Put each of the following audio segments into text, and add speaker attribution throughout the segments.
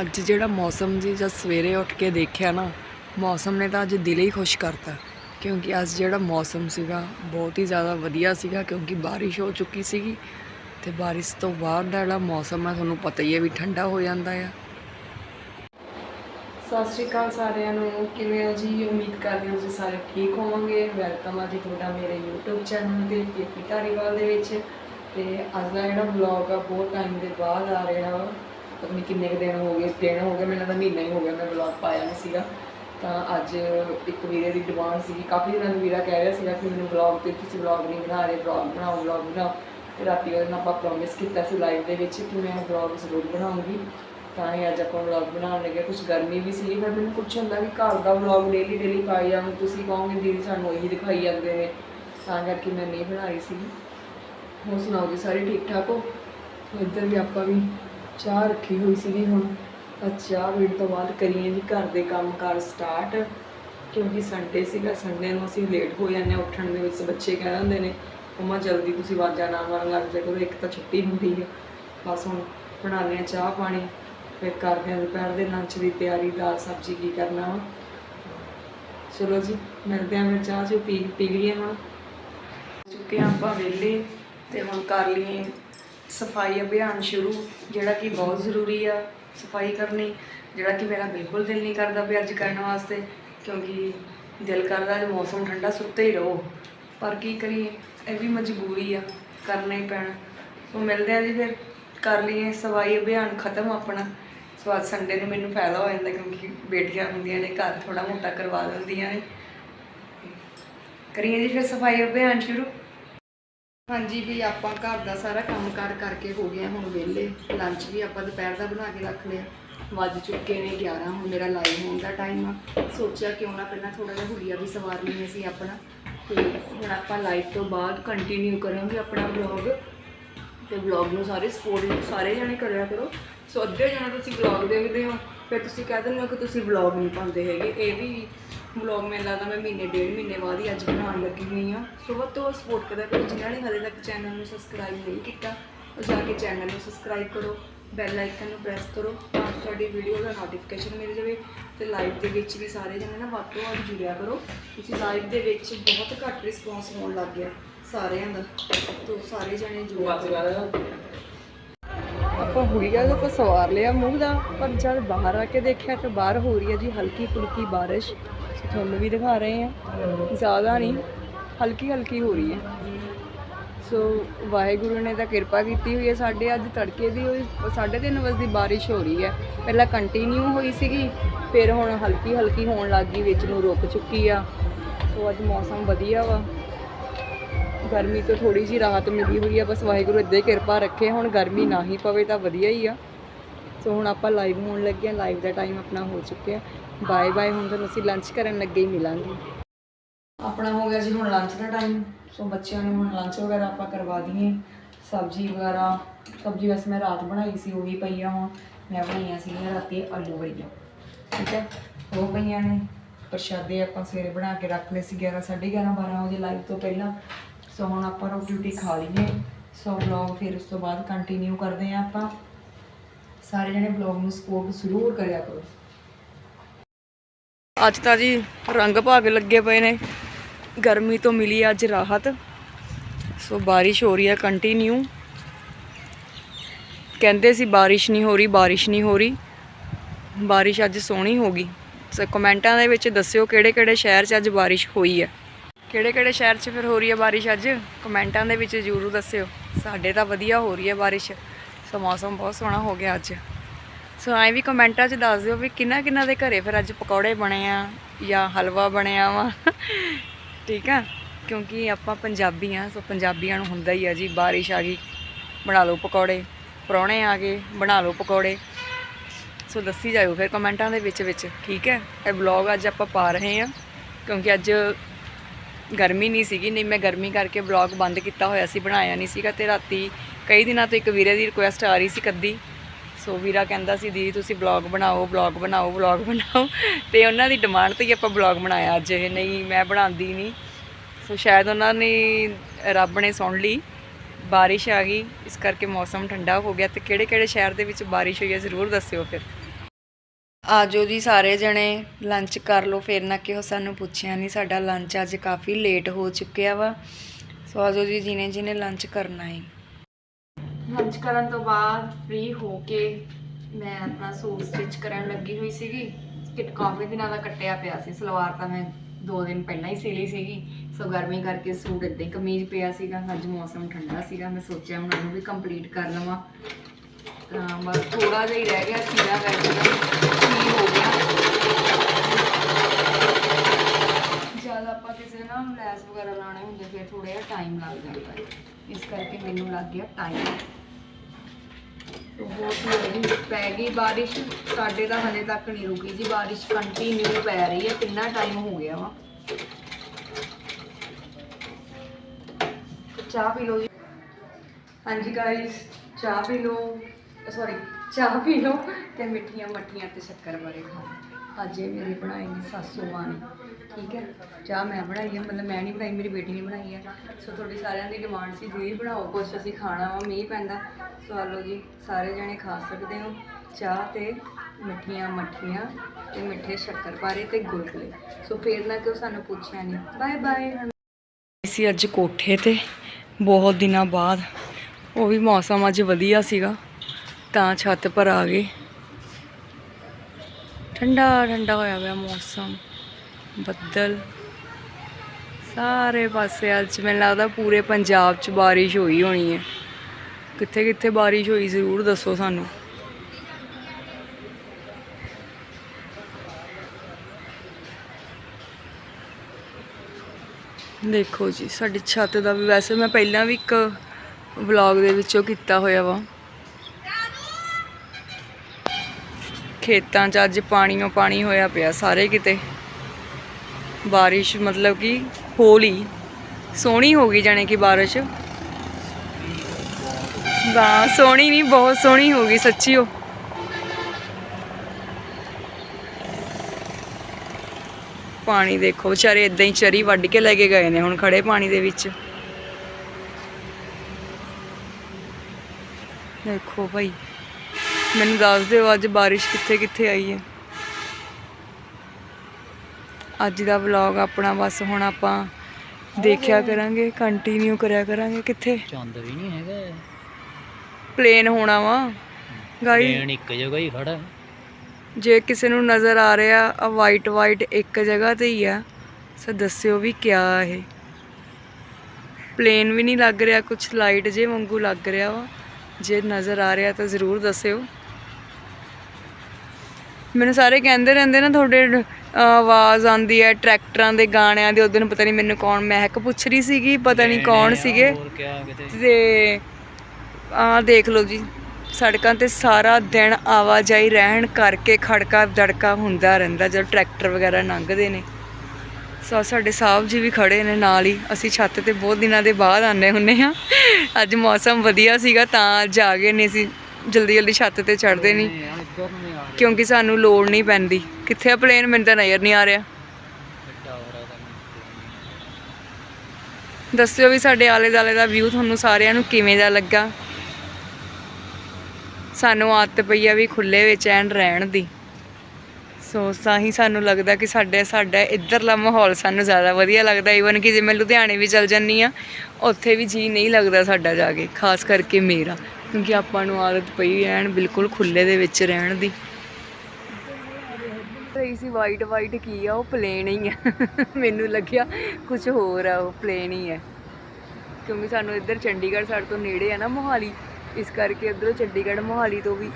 Speaker 1: ਅੱਜ ਜਿਹੜਾ ਮੌਸਮ ਜੀ ਜਦ ਸਵੇਰੇ ਉੱਠ ਕੇ ਦੇਖਿਆ ਨਾ, ਮੌਸਮ ਨੇ ਤਾਂ ਅੱਜ ਦਿਲ ਹੀ ਖੁਸ਼ ਕਰਤਾ। ਕਿਉਂਕਿ ਅੱਜ ਜਿਹੜਾ ਮੌਸਮ ਸੀਗਾ, ਬਹੁਤ ਹੀ ਜ਼ਿਆਦਾ ਵਧੀਆ ਸੀਗਾ ਕਿਉਂਕਿ ਬਾਰਿਸ਼ ਹੋ ਚੁੱਕੀ ਸੀਗੀ ਤੇ ਬਾਰਿਸ਼ ਤੋਂ ਬਾਅਦ ਦਾ ਜਿਹੜਾ ਮੌਸਮ ਹੈ ਤੁਹਾਨੂੰ ਪਤਾ ਹੀ ਹੈ ਵੀ ਠੰਡਾ ਹੋ ਜਾਂਦਾ ਆ। ਸਤਿ ਸ਼੍ਰੀ ਅਕਾਲ ਸਾਰਿਆਂ ਨੂੰ, ਕਿਵੇਂ ਹੋ ਜੀ? ਉਮੀਦ ਕਰਦੇ ਹਾਂ ਤੁਸੀਂ ਸਾਰੇ ਠੀਕ ਹੋਵੋਗੇ। ਵੈਲਕਮ ਆ ਜੀ ਤੁਹਾਡਾ ਮੇਰੇ YouTube ਚੈਨਲ ਤੇ ਪੀਪੀ ਧਾਰੀਵਾਲ ਦੇ ਵਿੱਚ। ਤੇ ਅੱਜ ਦਾ ਜਿਹੜਾ ਵਲੌਗ ਆ, ਬਹੁਤ ਟਾਈਮ ਦੇ ਬਾਅਦ ਆ ਰਿਹਾ ਵਾ। ਪਤਾ ਨਹੀਂ ਕਿੰਨੇ ਕੁ ਦਿਨ ਹੋ ਗਏ, ਦਿਨ ਹੋ ਗਏ, ਮੈਨੂੰ ਤਾਂ ਮਹੀਨਾ ਹੀ ਹੋ ਗਿਆ ਮੈਂ ਵਲੌਗ ਪਾਇਆ ਨਹੀਂ ਸੀਗਾ। ਤਾਂ ਅੱਜ ਇੱਕ ਵੀਰੇ ਦੀ ਡਿਮਾਂਡ ਸੀਗੀ, ਕਾਫੀ ਦਿਨਾਂ ਤੋਂ ਵੀਰਾ ਕਹਿ ਰਿਹਾ ਸੀਗਾ ਕਿ ਮੈਨੂੰ ਵਲੌਗ ਤੇ ਤੁਸੀਂ ਵਲੌਗ ਨਹੀਂ ਬਣਾ ਰਹੇ ਵਲੌਗ ਬਣਾਓ ਵਲੌਗ ਬਣਾਓ। ਤੇ ਰਾਤੀ ਉਹਨੇ ਆਪਾਂ ਪ੍ਰੋਮਿਸ ਕੀਤਾ ਸੀ ਲਾਈਵ ਦੇ ਵਿੱਚ ਕਿ ਮੈਂ ਵਲੌਗ ਜ਼ਰੂਰ ਬਣਾਉਂਗੀ। ਤਾਂ ਹੀ ਅੱਜ ਆਪਾਂ ਵਲੌਗ ਬਣਾਉਣ ਲੱਗੇ ਕੁਝ ਗਰਮੀ ਵੀ ਸੀ ਪਰ ਮੈਨੂੰ ਕੁਝ ਹੁੰਦਾ ਵੀ ਘਰ ਦਾ ਵਲੌਗ ਡੇਲੀ ਡੇਲੀ ਪਾਈ ਜਾਵਾਂ। ਤੁਸੀਂ ਕਹੋਗੇ, ਦੀਦੀ, ਸਾਨੂੰ ਇਹੀ ਦਿਖਾਈ ਜਾਂਦੇ ਨੇ। ਤਾਂ ਕਰਕੇ ਮੈਂ ਨਹੀਂ ਬਣਾ ਰਹੀ ਸੀ ਹੋਰ ਸੁਣਾਓ ਜੀ, ਸਾਰੇ ਠੀਕ ਠਾਕ ਹੋ? ਇੱਧਰ ਵੀ ਆਪਾਂ ਵੀ ਚਾਹ ਰੱਖੀ ਹੋਈ ਸੀਗੀ ਹੁਣ। ਤਾਂ ਚਾਹ ਪੀਣ ਤੋਂ ਬਾਅਦ ਕਰੀਏ ਜੀ ਘਰ ਦੇ ਕੰਮ ਕਾਰ ਸਟਾਰਟ ਕਿਉਂਕਿ ਸੰਡੇ ਸੀਗਾ ਸੰਡੇ ਨੂੰ ਅਸੀਂ ਲੇਟ ਹੋ ਜਾਂਦੇ ਹਾਂ, ਉੱਠਣ ਦੇ ਵਿੱਚ ਬੱਚੇ ਕਹਿ ਦਿੰਦੇ ਨੇ, ਮੰਮਾ, ਜਲਦੀ ਤੁਸੀਂ ਵਾਜਾ ਨਾ ਮਾਰਨ ਲੱਗ ਜਾਇਆ ਕਰੋ ਇੱਕ ਤਾਂ ਛੁੱਟੀ ਹੁੰਦੀ ਹੈ ਬਸ ਹੁਣ ਬਣਾਉਂਦੇ ਹਾਂ ਚਾਹ ਪਾਣੀ, ਫਿਰ ਕਰਦੇ ਹਾਂ ਦੁਪਹਿਰ ਦੇ ਲੰਚ ਦੀ ਤਿਆਰੀ, ਦਾਲ ਸਬਜ਼ੀ ਕੀ ਕਰਨਾ ਵਾ। ਚਲੋ ਜੀ, ਮਿਲਦੇ ਹਾਂ ਫਿਰ ਚਾਹ ਚੋ, ਪੀ ਪੀ ਲਈਏ ਹੁਣ। ਚੁੱਕੇ ਹਾਂ ਆਪਾਂ ਵਿਹਲੇ ਤੇ ਹੁਣ ਕਰ ਲਈਏ ਸਫ਼ਾਈ ਅਭਿਆਨ ਸ਼ੁਰੂ, ਜਿਹੜਾ ਕਿ ਬਹੁਤ ਜ਼ਰੂਰੀ ਆ ਸਫ਼ਾਈ ਕਰਨੀ, ਜਿਹੜਾ ਕਿ ਮੇਰਾ ਬਿਲਕੁਲ ਦਿਲ ਨਹੀਂ ਕਰਦਾ ਵੀ ਅੱਜ ਕਰਨ ਵਾਸਤੇ, ਕਿਉਂਕਿ ਦਿਲ ਕਰਦਾ ਜੇ ਮੌਸਮ ਠੰਡਾ ਸੁੱਤੇ ਹੀ ਰਹੋ। ਪਰ ਕੀ ਕਰੀਏ, ਇਹ ਵੀ ਮਜਬੂਰੀ ਆ, ਕਰਨਾ ਹੀ ਪੈਣਾ। ਸੋ ਮਿਲਦੇ ਆ ਜੀ ਫਿਰ, ਕਰ ਲਈਏ ਸਫ਼ਾਈ ਅਭਿਆਨ ਖਤਮ ਆਪਣਾ। ਸੋ ਅੱਜ ਸੰਡੇ ਨੂੰ ਮੈਨੂੰ ਫਾਇਦਾ ਹੋ ਜਾਂਦਾ ਕਿਉਂਕਿ ਬੇਟੀਆਂ ਹੁੰਦੀਆਂ ਨੇ, ਘਰ ਥੋੜਾ ਮੋਟਾ ਕਰਵਾ ਦਿੰਦੀਆਂ ਨੇ। ਕਰੀਏ ਜੀ ਫਿਰ ਸਫ਼ਾਈ ਅਭਿਆਨ ਸ਼ੁਰੂ। ਹਾਂਜੀ ਵੀ ਆਪਾਂ ਘਰ ਦਾ ਸਾਰਾ ਕੰਮ ਕਾਰ ਕਰਕੇ ਹੋ ਗਿਆ ਹੁਣ ਵਿਹਲੇ। ਲੰਚ ਵੀ ਆਪਾਂ ਦੁਪਹਿਰ ਦਾ ਬਣਾ ਕੇ ਰੱਖ ਲਿਆ। ਵੱਜ ਚੁੱਕੇ ਨੇ 11 ਹੁਣ ਮੇਰਾ ਲਾਈਵ ਹੋਣ ਦਾ ਟਾਈਮ ਆ। ਸੋਚਿਆ ਕਿਉਂ ਨਾ ਪਹਿਲਾਂ ਥੋੜਾ ਜਿਹਾ ਹੁਲੀਆ ਵੀ ਸਵਾਰ ਲਈਏ ਸੀ ਆਪਣਾ। ਤੇ ਹੁਣ ਆਪਾਂ ਲਾਈਵ ਤੋਂ ਬਾਅਦ ਕੰਟੀਨਿਊ ਕਰਾਂਗੇ ਆਪਣਾ ਵਲੌਗ ਤੇ ਵਲੌਗ ਨੂੰ ਸਾਰੇ ਸਪੋਰਟ ਸਾਰੇ ਜਣੇ ਕਰਿਆ ਕਰੋ। ਸੋ ਅੱਧੇ ਜਣੇ ਤੁਸੀਂ ਵਲੌਗ ਦੇਖਦੇ ਹੋ, ਫਿਰ ਤੁਸੀਂ ਕਹਿ ਦਿੰਦੇ ਹੋ ਕਿ ਤੁਸੀਂ ਵਲੌਗ ਨਹੀਂ ਪਾਉਂਦੇ ਹੈਗੇ। ਇਹ ਵੀ ਵਲੌਗ ਮੈਨੂੰ ਲੱਗਦਾ ਮੈਂ ਮਹੀਨੇ ਡੇਢ ਮਹੀਨੇ ਬਾਅਦ ਹੀ ਅੱਜ ਬਣਾਉਣ ਲੱਗੀ ਹੋਈ ਆ ਸੋ ਵੱਧ ਤੋਂ ਵੱਧ ਸਪੋਰਟ ਕਰਿਆ ਕਰੋ ਜਿਨ੍ਹਾਂ ਨੇ ਹਾਲੇ ਤੱਕ ਚੈਨਲ ਨੂੰ ਸਬਸਕ੍ਰਾਈਬ ਨਹੀਂ ਕੀਤਾ ਉਹ ਜਾ ਕੇ ਚੈਨਲ ਨੂੰ ਸਬਸਕ੍ਰਾਈਬ ਕਰੋ ਬੈਲ ਆਈਕਨ ਨੂੰ ਪ੍ਰੈਸ ਕਰੋ ਤਾਂ ਤੁਹਾਡੀ ਵੀਡੀਓ ਦਾ ਨੋਟੀਫਿਕੇਸ਼ਨ ਮਿਲ ਜਾਵੇ ਤੇ ਲਾਈਵ ਦੇ ਵਿੱਚ ਵੀ ਸਾਰੇ ਜਣੇ ਨਾ ਵੱਧ ਤੋਂ ਵੱਧ ਜੁੜਿਆ ਕਰੋ। ਤੁਸੀਂ ਲਾਈਵ ਦੇ ਵਿੱਚ ਬਹੁਤ ਘੱਟ ਰਿਸਪੌਂਸ ਹੋਣ ਲੱਗ ਗਿਆ ਸਾਰਿਆਂ ਦਾ ਤੋਂ ਸਾਰੇ ਜਣੇ ਜੁੜਿਆ ਕਰੋ ਆਪਾਂ ਹੁਲੀਆ ਦਾ ਤਾਂ ਸਵਾਰ ਲਿਆ ਮੂੰਹ ਦਾ ਪਰ ਜਦ ਬਾਹਰ ਆ ਕੇ ਦੇਖਿਆ ਤਾਂ ਬਾਹਰ ਹੋ ਰਹੀ ਹੈ ਜੀ ਹਲਕੀ ਫੁਲਕੀ ਬਾਰਿਸ਼। ਤੁਹਾਨੂੰ ਵੀ ਦਿਖਾ ਰਹੇ ਹਾਂ। ਜ਼ਿਆਦਾ ਨਹੀਂ ਹਲਕੀ ਹਲਕੀ ਹੋ ਰਹੀ ਹੈ। ਸੋ ਵਾਹਿਗੁਰੂ ਨੇ ਤਾਂ ਕਿਰਪਾ ਕੀਤੀ ਹੋਈ ਹੈ ਸਾਡੇ ਅੱਜ ਤੜਕੇ ਦੀ ਹੋਈ 3:30 ਵਜੇ ਦੀ ਬਾਰਿਸ਼ ਹੋ ਰਹੀ ਹੈ। ਪਹਿਲਾਂ ਕੰਟੀਨਿਊ ਹੋਈ ਸੀਗੀ, ਫਿਰ ਹੁਣ ਹਲਕੀ ਹਲਕੀ ਹੋਣ ਲੱਗ ਗਈ, ਵਿੱਚ ਨੂੰ ਰੁਕ ਚੁੱਕੀ ਆ। ਸੋ ਅੱਜ ਮੌਸਮ ਵਧੀਆ ਵਾ। ਗਰਮੀ ਤੋਂ ਥੋੜੀ ਜੀ ਰਾਹਤ ਮਿਲੀ ਹੋਈ ਆ, ਬਸ ਵਾਹਿਗੁਰੂ ਇੱਦਾਂ ਹੀ ਕਿਰਪਾ ਰੱਖੇ, ਹੁਣ ਗਰਮੀ ਨਾ ਹੀ ਪਵੇ ਤਾਂ ਵਧੀਆ ਹੀ ਆ। ਸੋ ਹੁਣ ਆਪਾਂ ਲਾਈਵ ਹੋਣ ਲੱਗੇ ਆ ਲਾਈਵ ਦਾ ਟਾਈਮ ਆਪਣਾ ਹੋ ਚੁੱਕਿਆ ਬਾਏ ਬਾਏ ਹੁਣ ਤੁਹਾਨੂੰ ਅਸੀਂ ਲੰਚ ਕਰਨ ਲੱਗੇ ਹੀ ਮਿਲਾਂਗੇ। ਆਪਣਾ ਹੋ ਗਿਆ ਜੀ ਹੁਣ ਲੰਚ ਦਾ ਟਾਈਮ ਸੋ ਬੱਚਿਆਂ ਨੂੰ ਹੁਣ ਲੰਚ ਵਗੈਰਾ ਆਪਾਂ ਕਰਵਾ ਦਈਏ। ਸਬਜ਼ੀ ਵਗੈਰਾ, ਸਬਜ਼ੀ ਵੈਸੇ ਮੈਂ ਰਾਤ ਬਣਾਈ ਸੀ, ਉਹੀ ਆ ਹੁਣ ਮੈਂ ਬਣਾਈਆਂ ਸੀਗੀਆਂ ਰਾਤੀ ਆਲੂ ਵੜੀਆਂ ਠੀਕ ਹੈ? ਉਹ ਪਈਆਂ ਨੇ। ਪ੍ਰਸ਼ਾਦੇ ਆਪਾਂ ਸਵੇਰੇ ਬਣਾ ਕੇ ਰੱਖ ਲਏ ਸੀ 11 11:30 12 ਵਜੇ ਲਾਈਵ ਤੋਂ ਪਹਿਲਾਂ। ਸੋ ਹੁਣ ਆਪਾਂ ਰੋਟੀ ਰੂਟੀ ਖਾ ਲਈਏ। ਸੋ ਵਲੌਗ ਫਿਰ ਉਸ ਤੋਂ ਬਾਅਦ ਕੰਟੀਨਿਊ ਕਰਦੇ ਹਾਂ ਆਪਾਂ। ਸਾਰੇ ਜਣੇ ਵਲੌਗ ਨੂੰ ਸਪੋਰਟ ਜ਼ਰੂਰ ਕਰਿਆ ਕਰੋ। ਅੱਜ ਤਾਂ ਜੀ ਰੰਗ ਭਾਗ ਲੱਗੇ ਪਏ ਨੇ। ਗਰਮੀ ਤੋਂ ਮਿਲੀ ਅੱਜ ਰਾਹਤ। ਸੋ ਬਾਰਿਸ਼ ਹੋ ਰਹੀ ਹੈ ਕੰਟੀਨਿਊ ਕਹਿੰਦੇ ਸੀ ਬਾਰਿਸ਼ ਨਹੀਂ ਹੋ ਰਹੀ, ਬਾਰਿਸ਼ ਨਹੀਂ ਹੋ ਰਹੀ। ਬਾਰਿਸ਼ ਅੱਜ ਸੋਹਣੀ ਹੋ ਗਈ। ਸੋ ਕਮੈਂਟਾਂ ਦੇ ਵਿੱਚ ਦੱਸਿਓ ਕਿਹੜੇ ਕਿਹੜੇ ਸ਼ਹਿਰ 'ਚ ਅੱਜ ਬਾਰਿਸ਼ ਹੋਈ ਹੈ ਕਿਹੜੇ ਕਿਹੜੇ ਸ਼ਹਿਰ 'ਚ ਫਿਰ ਹੋ ਰਹੀ ਹੈ ਬਾਰਿਸ਼ ਅੱਜ? ਕਮੈਂਟਾਂ ਦੇ ਵਿੱਚ ਜ਼ਰੂਰ ਦੱਸਿਓ। ਸਾਡੇ ਤਾਂ ਵਧੀਆ ਹੋ ਰਹੀ ਹੈ ਬਾਰਿਸ਼। ਸੋ ਮੌਸਮ ਬਹੁਤ ਸੋਹਣਾ ਹੋ ਗਿਆ ਅੱਜ। ਸੋ ਐਂ ਵੀ ਕਮੈਂਟਾਂ 'ਚ ਦੱਸ ਦਿਓ ਵੀ ਕਿੰਨਾ ਕਿੰਨਾ ਦੇ ਘਰੇ ਫਿਰ ਅੱਜ ਪਕੌੜੇ ਬਣੇ ਆ ਜਾਂ ਹਲਵਾ ਬਣਿਆ ਵਾ। ਠੀਕ ਆ? ਕਿਉਂਕਿ ਆਪਾਂ ਪੰਜਾਬੀ ਆ, ਸੋ ਪੰਜਾਬੀਆਂ ਨੂੰ ਹੁੰਦਾ ਹੀ ਆ ਜੀ, ਬਾਰਿਸ਼ ਆ ਗਈ, ਬਣਾ ਲਓ ਪਕੌੜੇ, ਪਰੌਣੇ ਆ ਗਏ, ਬਣਾ ਲਓ ਪਕੌੜੇ। ਸੋ ਦੱਸੀ ਜਾਇਓ ਫਿਰ ਕਮੈਂਟਾਂ ਦੇ ਵਿੱਚ ਵਿੱਚ, ਠੀਕ ਹੈ? ਇਹ ਵਲੌਗ ਅੱਜ ਆਪਾਂ ਪਾ ਰਹੇ ਹਾਂ ਕਿਉਂਕਿ ਅੱਜ ਗਰਮੀ ਨਹੀਂ ਸੀਗੀ, ਨਹੀਂ ਮੈਂ ਗਰਮੀ ਕਰਕੇ ਵਲੌਗ ਬੰਦ ਕੀਤਾ ਹੋਇਆ ਸੀ, ਬਣਾਇਆ ਨਹੀਂ ਸੀਗਾ ਤੇ ਰਾਤੀ ਕਈ ਦਿਨਾਂ ਤੋਂ ਇੱਕ ਵੀਰੇ ਦੀ ਰਿਕੁਐਸਟ ਆ ਰਹੀ ਸੀ ਕੱਦੀ। ਸੋ ਵੀਰਾ ਕਹਿੰਦਾ ਸੀ, ਦੀਦੀ, ਤੁਸੀਂ ਵਲੌਗ ਬਣਾਓ ਵਲੌਗ ਬਣਾਓ ਵਲੌਗ ਬਣਾਓ। ਤੇ ਉਹਨਾਂ ਦੀ ਡਿਮਾਂਡ ਤੇ ਹੀ ਆਪਾਂ ਵਲੌਗ ਬਣਾਇਆ ਅੱਜ ਇਹ। ਨਹੀਂ, ਮੈਂ ਬਣਾਉਂਦੀ ਨਹੀਂ। ਸੋ ਸ਼ਾਇਦ ਉਹਨਾਂ ਨੇ ਰੱਬ ਨੇ ਸੁਣ ਲਈ। ਬਾਰਿਸ਼ ਆ ਗਈ, ਇਸ ਕਰਕੇ ਮੌਸਮ ਠੰਡਾ ਹੋ ਗਿਆ ਤੇ ਕਿਹੜੇ ਕਿਹੜੇ ਸ਼ਹਿਰ ਦੇ ਵਿੱਚ ਬਾਰਿਸ਼ ਹੋਈ ਹੈ ਜ਼ਰੂਰ ਦੱਸਿਓ ਫਿਰ। ਆਜੋ ਜੀ ਸਾਰੇ ਜਣੇ ਲੰਚ ਕਰ ਲਓ। ਫਿਰ ਨਾ ਕਿਹੋ ਸਾਨੂੰ ਪੁੱਛਿਆ ਨਹੀਂ ਸਾਡਾ ਲੰਚ ਅੱਜ ਕਾਫੀ ਲੇਟ ਹੋ ਚੁੱਕਿਆ ਵਾ। ਸੋ ਆਜੋ ਜੀ ਜਿਨੇ ਜਿਨੇ ਲੰਚ ਕਰਨਾ ਹੈ ਲੰਚ ਕਰਨ ਤੋਂ ਬਾਅਦ ਫ੍ਰੀ ਹੋ ਕੇ ਮੈਂ ਆਪਣਾ ਸੂਟ ਸਟਿਚ ਕਰਨ ਲੱਗੀ ਹੋਈ ਸੀਗੀ। ਕਿਟ ਕਾਫੀ ਦਿਨਾਂ ਦਾ ਕੱਟਿਆ ਪਿਆ ਸੀ। ਸਲਵਾਰ ਤਾਂ ਮੈਂ ਦੋ ਦਿਨ ਪਹਿਲਾਂ ਹੀ ਸੀ ਸੀਗੀ। ਸੋ ਗਰਮੀ ਕਰਕੇ ਸੂਟ ਇੱਦਾਂ ਹੀ ਕਮੀਜ਼ ਪਿਆ ਸੀਗਾ। ਅੱਜ ਮੌਸਮ ਠੰਡਾ ਸੀਗਾ। ਮੈਂ ਸੋਚਿਆ ਹੁਣ ਉਹਨੂੰ ਵੀ ਕੰਪਲੀਟ ਕਰ ਲਵਾਂ। ਤਾਂ ਬਸ ਥੋੜਾ ਜਿਹਾ ਹੀ ਰਹਿ ਗਿਆ ਸੀਗਾ ਵੈਸੇ ਤਾਂ। ਹੋ ਗਿਆ। ਜਦ ਆਪਾਂ ਕਿਸੇ ਨਾਲ ਲੈਸ ਵਗੈਰਾ ਲਾਣੇ ਹੁੰਦੇ, ਫਿਰ ਥੋੜਾ ਜਿਹਾ ਟਾਈਮ ਲੱਗ ਜਾਂਦਾ। ਇਸ ਕਰਕੇ ਮੈਨੂੰ ਲੱਗ ਗਿਆ ਟਾਈਮ ਬਹੁਤ ਹੀ ਪੈ ਗਈ। ਬਾਰਿਸ਼ ਸਾਡੇ ਤਾਂ ਹਜੇ ਤੱਕ ਨਹੀਂ ਰੁਕੀ ਜੀ। ਬਾਰਿਸ਼ ਕੰਟੀਨਿਊ ਪੈ ਰਹੀ ਹੈ। ਕਿੰਨਾ ਟਾਈਮ ਹੋ ਗਿਆ ਵਾ? ਚਾਹ ਪੀ ਲਓ ਜੀ। ਹਾਂਜੀ ਗਾਇਸ ਚਾਹ ਪੀ ਲਓ। ਸੌਰੀ ਚਾਹ ਪੀ ਲਓ ਤੇ ਮਿੱਠੀਆਂ ਮੱਠੀਆਂ ਤੇ ਸ਼ੱਕਰ ਬਾਰੇ ਖਾਓ। ਅੱਜ ਇਹ ਮੇਰੇ ਬਣਾਏ ਨੇ ਸਾਸੂ ਮਾਂ ਨੇ। ਠੀਕ ਹੈ। ਚਾਹ ਮੈਂ ਬਣਾਈ ਹੈ, ਮਤਲਬ ਮੈਂ ਨਹੀਂ ਬਣਾਈ, ਮੇਰੀ ਬੇਟੀ ਨੇ ਬਣਾਈ ਹੈ। ਸੋ ਤੁਹਾਡੀ ਸਾਰਿਆਂ ਦੀ ਡਿਮਾਂਡ ਸੀ ਦੀਦੀ ਬਣਾਓ, ਕੁਛ ਅਸੀਂ ਖਾਣਾ ਵਾ, ਮੀਂਹ ਪੈਂਦਾ। ਸੋ ਆਲੋ ਜੀ, ਸਾਰੇ ਜਣੇ ਖਾ ਸਕਦੇ ਹੋ। ਚਾਹ ਤੇ ਮਿੱਠੀਆਂ ਮੱਠੀਆਂ ਤੇ ਮਿੱਠੇ ਸ਼ੱਕਰ ਬਾਰੇ ਤੇ ਗੁਲਗੁਲੇ। ਸੋ ਫੇਰ ਨਾ ਕਿਉਂ ਸਾਨੂੰ ਪੁੱਛਿਆ ਨਹੀਂ ਬਾਏ ਬਾਏ ਅਸੀਂ ਅੱਜ ਕੋਠੇ ਤੇ, ਬਹੁਤ ਦਿਨਾਂ ਬਾਅਦ। ਉਹ ਵੀ ਮੌਸਮ ਅੱਜ ਵਧੀਆ ਸੀਗਾ, ਤਾਂ ਛੱਤ ਪਰ ਆ ਗਏ। ਠੰਡਾ ਠੰਡਾ ਹੋਇਆ ਹੋਇਆ ਮੌਸਮ। ਬੱਦਲ। ਸਾਰੇ ਪਾਸੇ ਅੱਜ ਮੈਨੂੰ ਲੱਗਦਾ ਪੂਰੇ ਪੰਜਾਬ 'ਚ ਬਾਰਿਸ਼ ਹੋਈ ਹੋਣੀ ਹੈ। ਕਿੱਥੇ ਕਿੱਥੇ ਬਾਰਿਸ਼ ਹੋਈ ਜ਼ਰੂਰ ਦੱਸੋ ਸਾਨੂੰ। ਦੇਖੋ ਜੀ, ਸਾਡੀ ਛੱਤ ਦਾ ਵੀ ਵੈਸੇ ਮੈਂ ਪਹਿਲਾਂ ਵੀ ਇੱਕ ਵਲੌਗ ਦੇ ਵਿੱਚੋਂ ਕੀਤਾ ਹੋਇਆ ਵਾ। ਖੇਤਾਂ 'ਚ ਅੱਜ ਪਾਣੀਓ ਪਾਣੀ ਹੋਇਆ ਪਿਆ, ਸਾਰੇ ਕਿਤੇ। ਬਾਰਿਸ਼ ਮਤਲਬ ਕਿ ਹੋਲੀ, ਸੋਹਣੀ ਹੋ ਗਈ ਜਾਣੇ ਕਿ ਬਾਰਿਸ਼। ਵਾਹ, ਸੋਹਣੀ ਨਹੀਂ, ਬਹੁਤ ਸੋਹਣੀ ਹੋ ਗਈ, ਸੱਚੀ ਉਹ। ਪਾਣੀ ਦੇਖੋ, ਵਿਚਾਰੇ ਇਦਾਂ ਹੀ ਚਰੀ ਵੱਢ ਕੇ ਲੈ ਕੇ ਗਏ ਨੇ, ਹੁਣ ਖੜੇ ਪਾਣੀ ਦੇ ਵਿੱਚ। ਦੇਖੋ ਭਾਈ, ਮੈਨੂੰ ਦੱਸ ਦਿਓ ਅੱਜ ਬਾਰਿਸ਼ ਕਿੱਥੇ ਕਿੱਥੇ ਆਈ ਹੈ। ਅੱਜ ਦਾ ਵਲੌਗ ਆਪਣਾ ਬਸ ਹੁਣ ਆਪਾਂ ਦੇਖਿਆ ਕਰਾਂਗੇ ਕੰਟੀਨਿਊ ਕਰਿਆ ਕਰਾਂਗੇ ਕਿੱਥੇ?
Speaker 2: ਚੰਦ ਵੀ ਨਹੀਂ ਹੈਗਾ
Speaker 1: ਪਲੇਨ ਹੋਣਾ ਵਾ। ਗਾਈ
Speaker 2: ਟ੍ਰੇਨ ਇੱਕ ਜਗ੍ਹਾ ਹੀ ਖੜਾ।
Speaker 1: ਜੇ ਕਿਸੇ ਨੂੰ ਨਜ਼ਰ ਆ ਰਿਹਾ ਆ ਵਾਈਟ ਵਾਈਟ ਇੱਕ ਜਗ੍ਹਾ ਤੇ ਹੀ ਆ। ਸੋ ਦੱਸਿਓ ਵੀ ਕਿਆ ਇਹ। ਪਲੇਨ ਵੀ ਨਹੀਂ ਲੱਗ ਰਿਹਾ ਕੁਝ ਲਾਈਟ ਜੇ ਵਾਂਗੂ ਲੱਗ ਰਿਹਾ ਵਾ। ਜੇ ਨਜ਼ਰ ਆ ਰਿਹਾ ਤਾਂ ਜ਼ਰੂਰ ਦੱਸਿਓ। ਮੈਨੂੰ ਸਾਰੇ ਕਹਿੰਦੇ ਰਹਿੰਦੇ ਨਾ ਤੁਹਾਡੇ ਆਵਾਜ਼ ਆਉਂਦੀ ਹੈ ਟਰੈਕਟਰਾਂ ਦੇ ਗਾਣਿਆਂ ਦੇ ਉਦੋਂ ਪਤਾ ਨਹੀਂ ਮੈਨੂੰ ਕੌਣ ਮਹਿਕ ਪੁੱਛ ਰਹੀ ਸੀਗੀ ਪਤਾ ਨਹੀਂ ਕੌਣ ਸੀਗੇ। ਤੇ ਆ ਦੇਖ ਲਓ ਜੀ ਸੜਕਾਂ ਤੇ ਸਾਰਾ ਦਿਨ ਆਵਾਜਾਈ ਰਹਿਣ ਕਰਕੇ ਖੜਕਾ ਦੜਕਾ ਹੁੰਦਾ ਰਹਿੰਦਾ ਜਦ ਟਰੈਕਟਰ ਵਗੈਰਾ ਲੰਘਦੇ ਨੇ। ਸੋ ਸਾਡੇ ਸਾਹਿਬ ਜੀ ਵੀ ਖੜੇ ਨੇ ਨਾਲ ਹੀ ਅਸੀਂ ਛੱਤ ਤੇ ਬਹੁਤ ਦਿਨਾਂ ਦੇ ਬਾਅਦ ਆਨੇ ਹੁੰਨੇ ਆ ਅੱਜ ਮੌਸਮ ਵਧੀਆ ਸੀਗਾ ਤਾਂ ਜਾ ਗਏ ਨਹੀਂ ਸੀ ਜਲਦੀ ਜਲਦੀ ਛੱਤ ਤੇ ਚੜਦੇ ਨਹੀਂ। ਕਿਉਂਕਿ ਸਾਨੂੰ ਲੋੜ ਨਹੀਂ ਪੈਂਦੀ। ਕਿੱਥੇ ਆ ਪਲੇਨ ਮੈਨੂੰ ਤਾਂ ਨਜ਼ਰ ਨਹੀਂ ਆ ਰਿਹਾ। ਦੱਸਿਓ ਵੀ ਸਾਡੇ ਆਲੇ ਦਾਲੇ ਦਾ ਵਿਊ ਤੁਹਾਨੂੰ ਸਾਰਿਆਂ ਨੂੰ ਕਿਵੇਂ ਦਾ ਲੱਗਾ? ਸਾਨੂੰ ਆਦਤ ਪਈ ਆ ਵੀ ਖੁੱਲੇ ਵਿੱਚ ਐਨ ਰਹਿਣ ਦੀ। ਸੋ ਤਾਂ ਹੀ ਸਾਨੂੰ ਲੱਗਦਾ ਕਿ ਸਾਡੇ, ਸਾਡਾ ਇੱਧਰਲਾ ਮਾਹੌਲ ਸਾਨੂੰ ਜ਼ਿਆਦਾ ਵਧੀਆ ਲੱਗਦਾ। ਈਵਨ ਕਿ ਜੇ ਮੈਂ ਲੁਧਿਆਣੇ ਵੀ ਚਲ ਜੰਨੀ ਆ ਉੱਥੇ ਵੀ ਜੀ ਨਹੀਂ ਲੱਗਦਾ ਸਾਡਾ ਜਾ ਕੇ, ਖਾਸ ਕਰਕੇ ਮੇਰਾ। ਕਿਉਂਕਿ ਆਪਾਂ ਨੂੰ ਆਦਤ ਪਈ ਐਨ ਬਿਲਕੁਲ ਖੁੱਲੇ ਦੇ ਵਿੱਚ ਰਹਿਣ ਦੀ। ਰਹੀ ਸੀ ਵਾਈਟ ਵਾਈਟ ਕੀ ਆ, ਉਹ ਪਲੇਨ ਹੀ ਆ। ਮੈਨੂੰ ਲੱਗਿਆ ਕੁਝ ਹੋਰ ਆ, ਉਹ ਪਲੇਨ ਹੀ ਹੈ ਕਿਉਂਕਿ ਸਾਨੂੰ ਇੱਧਰ ਚੰਡੀਗੜ੍ਹ ਸਾਡੇ ਤੋਂ ਨੇੜੇ ਆ ਨਾ ਮੋਹਾਲੀ, ਇਸ ਕਰਕੇ ਇੱਧਰੋਂ ਚੰਡੀਗੜ੍ਹ ਮੋਹਾਲੀ ਤੋਂ ਵੀ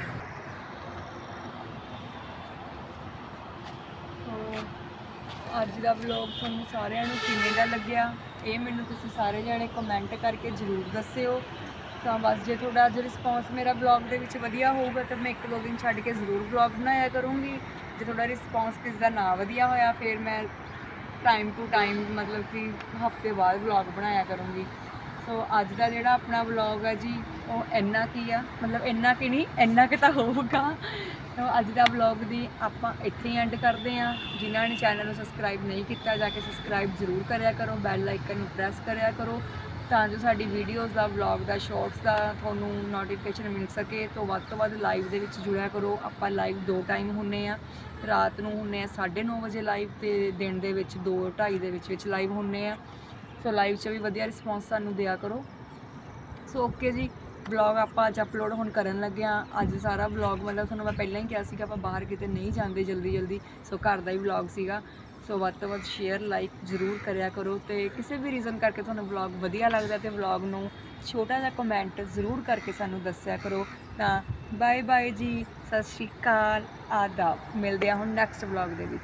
Speaker 1: ਅੱਜ ਦਾ ਵਲੌਗ ਤੁਹਾਨੂੰ ਸਾਰਿਆਂ ਨੂੰ ਕਿਵੇਂ ਦਾ ਲੱਗਿਆ, ਇਹ ਮੈਨੂੰ ਤੁਸੀਂ ਸਾਰੇ ਜਾਣੇ ਕਮੈਂਟ ਕਰਕੇ ਜ਼ਰੂਰ ਦੱਸਿਓ। ਤਾਂ ਬਸ ਜੇ ਤੁਹਾਡਾ ਅੱਜ ਰਿਸਪੌਂਸ ਮੇਰਾ ਵਲੌਗ ਦੇ ਵਿੱਚ ਵਧੀਆ ਹੋਊਗਾ, ਤਾਂ ਮੈਂ ਇੱਕ ਦੋ ਦਿਨ ਛੱਡ ਕੇ ਜ਼ਰੂਰ ਵਲੌਗ ਬਣਾਇਆ ਕਰੂੰਗੀ। ਜੇ ਤੁਹਾਡਾ ਰਿਸਪੌਂਸ ਕਿਸ ਦਾ ਨਾ ਵਧੀਆ ਹੋਇਆ, ਫਿਰ ਮੈਂ ਟਾਈਮ ਟੂ ਟਾਈਮ ਮਤਲਬ ਕਿ ਹਫ਼ਤੇ ਬਾਅਦ ਵਲੌਗ ਬਣਾਇਆ ਕਰੂੰਗੀ। ਸੋ ਅੱਜ ਦਾ ਜਿਹੜਾ ਆਪਣਾ ਵਲੌਗ ਹੈ ਜੀ, ਉਹ ਇੰਨਾ ਕੀ ਆ? ਮਤਲਬ ਇੰਨਾ ਕੀ ਨਹੀਂ, ਇੰਨਾ ਕਿ ਤਾਂ ਹੋਊਗਾ। ਸੋ ਅੱਜ ਦਾ ਵਲੌਗ ਦੀ ਆਪਾਂ ਇੱਥੇ ਹੀ ਐਂਡ ਕਰਦੇ ਹਾਂ। ਜਿਨ੍ਹਾਂ ਨੇ ਚੈਨਲ ਨੂੰ ਸਬਸਕ੍ਰਾਈਬ ਨਹੀਂ ਕੀਤਾ, ਜਾ ਕੇ ਸਬਸਕ੍ਰਾਈਬ ਜ਼ਰੂਰ ਕਰਿਆ ਕਰੋ। ਬੈਲ ਆਈਕਨ ਨੂੰ ਪ੍ਰੈਸ ਕਰਿਆ ਕਰੋ ਤਾਂ ਜੋ ਸਾਡੀ ਵੀਡੀਓਜ਼ ਦਾ ਵਲੌਗ ਦਾ ਸ਼ਾਰਟਸ ਦਾ ਤੁਹਾਨੂੰ ਨੋਟੀਫਿਕੇਸ਼ਨ ਮਿਲ ਸਕੇ। ਤੋਂ ਵੱਧ ਤੋਂ ਵੱਧ ਲਾਈਵ ਦੇ ਵਿੱਚ ਜੁੜਿਆ ਕਰੋ। ਆਪਾਂ ਲਾਈਵ ਦੋ ਟਾਈਮ ਹੁੰਨੇ ਆ ਰਾਤ ਨੂੰ ਹੁੰਨੇ ਆ 9:30 ਵਜੇ ਲਾਈਵ ਤੇ ਦਿਨ ਦੇ ਵਿੱਚ 2:30 ਦੇ ਵਿੱਚ ਵਿੱਚ ਲਾਈਵ ਹੁੰਨੇ ਆ ਸੋ ਲਾਈਵ 'ਚ ਵੀ ਵਧੀਆ ਰਿਸਪੌਂਸ ਸਾਨੂੰ ਦਿਆ ਕਰੋ। ਸੋ ਓਕੇ ਜੀ। ਵਲੌਗ ਆਪਾਂ ਅੱਜ ਅਪਲੋਡ ਹੁਣ ਕਰਨ ਲੱਗੇ ਆ ਅੱਜ ਸਾਰਾ ਵਲੌਗ ਮਤਲਬ ਤੁਹਾਨੂੰ ਮੈਂ ਪਹਿਲਾਂ ਹੀ ਕਿਹਾ ਸੀਗਾ, ਆਪਾਂ ਬਾਹਰ ਕਿਤੇ ਨਹੀਂ ਜਾਂਦੇ ਜਲਦੀ ਜਲਦੀ। ਸੋ ਘਰ ਦਾ ਹੀ ਵਲੌਗ ਸੀਗਾ। ਸੋ ਵੱਧ ਤੋਂ ਵੱਧ ਸ਼ੇਅਰ ਲਾਈਕ ਜ਼ਰੂਰ ਕਰਿਆ ਕਰੋ ਤੇ ਕਿਸੇ ਵੀ ਰੀਜ਼ਨ ਕਰਕੇ ਤੁਹਾਨੂੰ ਵਲੌਗ ਵਧੀਆ ਲੱਗਦਾ ਤੇ ਵਲੌਗ ਨੂੰ ਛੋਟਾ ਜਿਹਾ ਕਮੈਂਟ ਜ਼ਰੂਰ ਕਰਕੇ ਸਾਨੂੰ ਦੱਸਿਆ ਕਰੋ। ਤਾਂ ਬਾਏ ਬਾਏ ਜੀ, ਸਤਿ ਸ਼੍ਰੀ ਅਕਾਲ, ਆਦਾਬ। ਮਿਲਦੇ ਆ ਹੁਣ ਨੈਕਸਟ ਵਲੌਗ ਦੇ ਵਿੱਚ।